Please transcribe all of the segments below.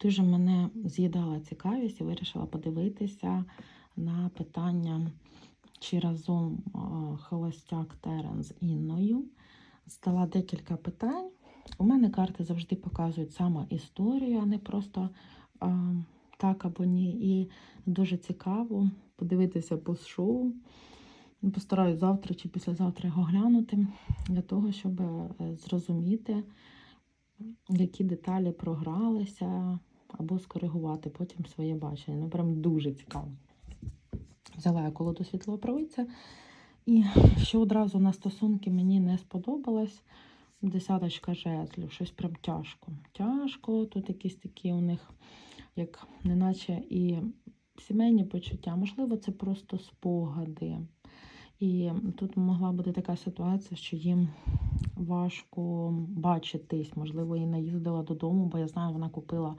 Дуже мене з'їдала цікавість і вирішила подивитися на питання, чи разом холостяк Терен з Інною. Здала декілька питань. У мене карти завжди показують саме історію, а не просто е, так або ні. І дуже цікаво подивитися по шоу. Постараюсь завтра чи післязавтра його глянути для того, щоб е, зрозуміти, які деталі програлися, або скоригувати потім своє бачення. Ну, прям дуже цікаво. Взяла я колоду світлого провидця. І що одразу на стосунки мені не сподобалось. Десяточка жезлів, щось прям тяжко. Тяжко, тут якісь такі у них, як неначе і сімейні почуття. Можливо, це просто спогади. І тут могла бути така ситуація, що їм важко бачитись. Можливо, і не їздила додому, бо я знаю, вона купила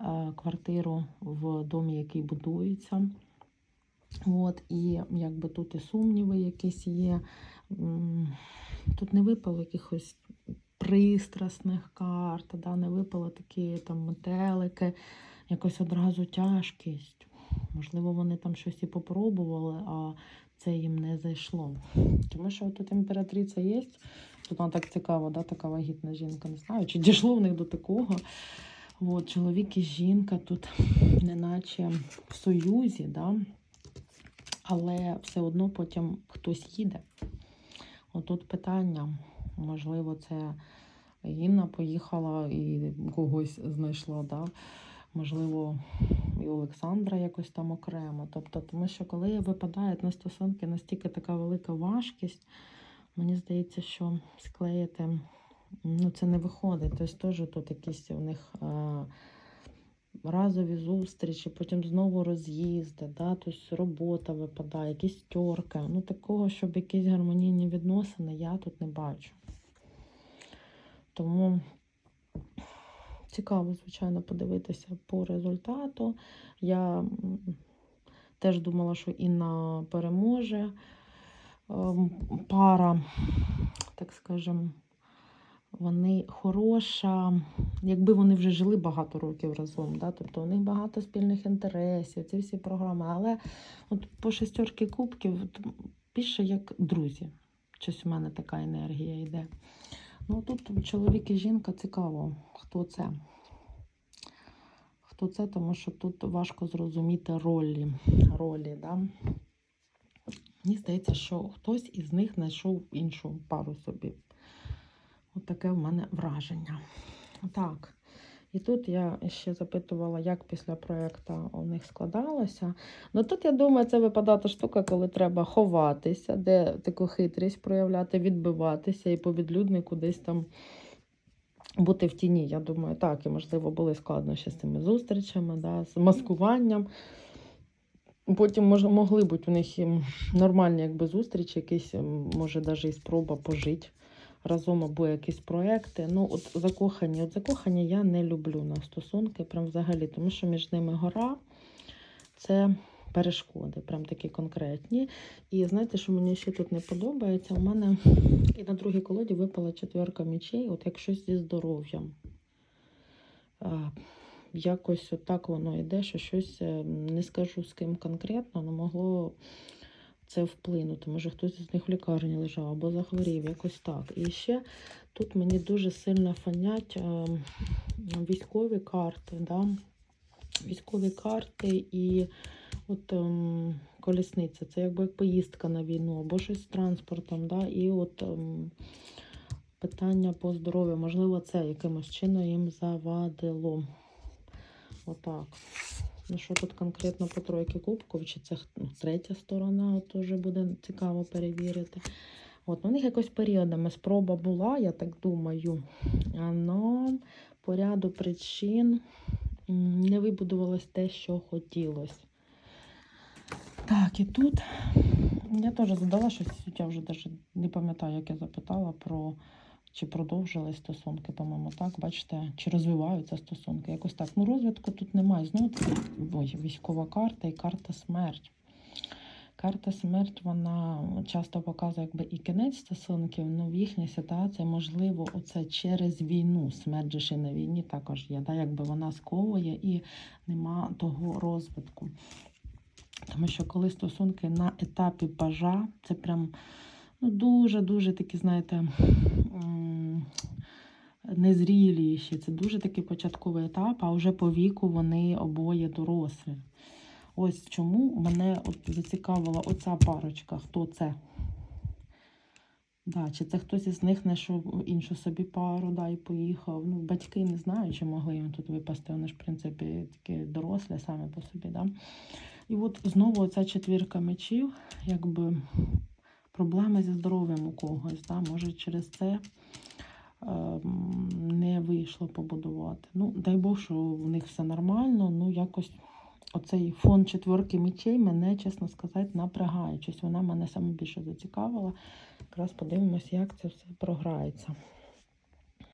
е, квартиру в домі, який будується. От, і якби тут і сумніви якісь є. Тут не випало якихось пристрасних карт, да, не випало такі там метелики, якось одразу тяжкість. Можливо, вони там щось і попробували, а це їм не зайшло. Тому що тут імператриця є. Тут вона так цікаво, да, така вагітна жінка. Не знаю, чи дійшло в них до такого. От, чоловік і жінка тут неначе в союзі, да, але все одно потім хтось їде. Отут питання. Можливо, це Інна поїхала і когось знайшла. Да? Можливо, і Олександра якось там окремо. Тобто, тому що коли випадають на стосунки настільки така велика важкість, мені здається, що склеїти ну, це не виходить. Тобто теж тут якісь у них а, разові зустрічі, потім знову роз'їзди, да? тобто робота випадає, якісь тьорки. Ну, такого, щоб якісь гармонійні відносини, я тут не бачу. Тому цікаво, звичайно, подивитися по результату. Я теж думала, що Інна переможе. Ем, Пара, так скажем, вони хороша. Якби вони вже жили багато років разом, да? тобто у них багато спільних інтересів, ці всі програми. Але от по шестерки кубків більше як друзі. Щось у мене така енергія йде. Ну тут чоловік і жінка цікаво, хто це. Хто це, тому що тут важко зрозуміти ролі. ролі да? Мені здається, що хтось із них знайшов іншу пару собі. От в мене враження. Так. І тут я ще запитувала, як після проєкту у них складалося. Ну тут, я думаю, це випадата штука, коли треба ховатися, де таку хитрість проявляти, відбиватися і по відлюднику десь там бути в тіні. Я думаю, так, і можливо були складнощі з цими зустрічами, да, з маскуванням. Потім може, могли бути у них і нормальні якби, зустрічі, якісь, може, навіть і спроба пожити разом або якісь проекти. Ну, от закохані, от закохані я не люблю на стосунки, прям взагалі, тому що між ними гора це перешкоди, прям такі конкретні. І знаєте, що мені ще тут не подобається? У мене і на другій колоді випала четверка мічей, от як щось зі здоров'ям. Якось отак воно йде, що щось е, не скажу з ким конкретно, але могло це вплинути. Може, хтось із них в лікарні лежав або захворів, якось так. І ще тут мені дуже сильно фанять е, військові карти. Да? Військові карти і от ем, колісниця. Це якби як поїздка на війну або щось з транспортом. Да? І от ем, питання по здоров'ю. Можливо, це якимось чином їм завадило. Отак. Ну, що тут конкретно по тройки кубків, чи це ну, третя сторона, от уже буде цікаво перевірити. От, ну, у них якось періодами спроба була, я так думаю. Но по ряду причин не вибудувалось те, що хотілося. Так, і тут я теж задала щось, я вже навіть не пам'ятаю, як я запитала про чи продовжились стосунки, по-моєму, так, бачите, чи розвиваються стосунки, якось так. Ну, розвитку тут немає. Знову ой, військова карта і карта смерть. карта смерть вона часто показує якби і кінець стосунків, але в їхній ситуації, можливо, оце через війну. Смерть же на війні також є. Да? Якби вона сковує і нема того розвитку. Тому що коли стосунки на етапі пажа, це прям ну, дуже-дуже такі, знаєте, незрілі ще. Це дуже такий початковий етап, а вже по віку вони обоє дорослі. Ось чому мене от зацікавила оця парочка. Хто це? Да, чи це хтось із них знайшов іншу собі пару, да, і поїхав. Ну, батьки не знаю, чи могли їм тут випасти. Вони ж, в принципі, такі дорослі самі по собі. Да? І от знову оця четвірка мечів, якби проблеми зі здоров'ям у когось. Да? Може, через це не вийшло побудувати. Ну, дай Бог, що в них все нормально, ну якось оцей фон четверки мечей мене, чесно сказати, напрягає. Щось вона мене саме більше зацікавила. Якраз подивимось, як це все програється.